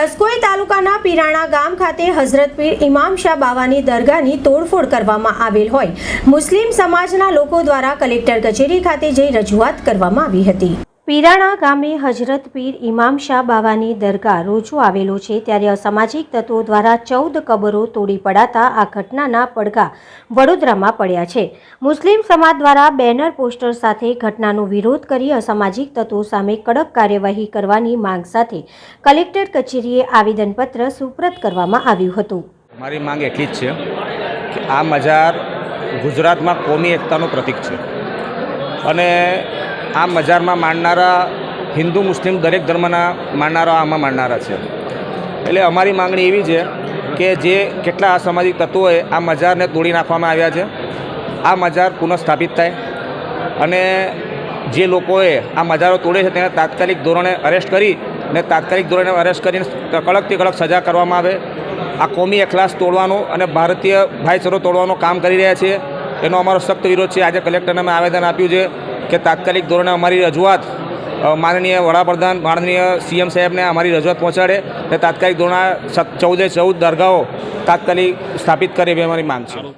દસકોઈ તાલુકાના પીરાણા ગામ ખાતે હઝરત પીર ઇમામ શાહ બાવાની દરગાહની તોડફોડ કરવામાં આવેલ હોય. મુસ્લિમ સમાજના લોકો દ્વારા કલેક્ટર કચેરી ખાતે જઈ રજૂઆત કરવામાં આવી હતી. પીરાણા ગામે હજરત પીર ઇમામ શાહ બાવાની દરગાહ રોજો આવેલો છે ત્યારે અસામાજિક તત્વો દ્વારા ચૌદ કબરો તોડી પડાતા આ ઘટનાના પડઘા વડોદરામાં પડ્યા છે. મુસ્લિમ સમાજ દ્વારા બેનર પોસ્ટર સાથે ઘટનાનો વિરોધ કરી અસામાજિક તત્વો સામે કડક કાર્યવાહી કરવાની માંગ સાથે કલેક્ટર કચેરીએ આવેદનપત્ર સુપ્રત કરવામાં આવ્યું હતું. મારી માંગ એટલી જ છે કે આ મજાર ગુજરાતમાં કોમી એકતાનું પ્રતીક છે? અને આ મજારમાં માણનારા હિન્દુ, મુસ્લિમ દરેક ધર્મના માનનારા આમાં માનનારા છે. એટલે અમારી માંગણી એવી છે કે જે કેટલા અસામાજિક તત્વોએ આ મજારને તોડી નાખવામાં આવ્યા છે, આ મજાર પુનઃસ્થાપિત થાય અને જે લોકોએ આ મજારો તોડે છે તેને તાત્કાલિક ધોરણે અરેસ્ટ કરી ને તાત્કાલિક ધોરણે અરેસ્ટ કરીને કડકથી કડક સજા કરવામાં આવે. આ કોમી એખલાસ તોડવાનું અને ભારતીય ભાઈચારો તોડવાનું કામ કરી રહ્યા છીએ. એનો અમારો સખ્ત વિરોધ છે. આજે કલેક્ટરને અમે આવેદન આપ્યું છે કે તાત્કાલિક ધોરણે અમારી રજૂઆત માનનીય વડાપ્રધાન, માનનીય સીએમ સાહેબને અમારી રજૂઆત પહોંચાડે અને તાત્કાલિક ધોરણે ચૌદે ચૌદ દરગાહો તાત્કાલિક સ્થાપિત કરે એવી અમારી માંગ છે.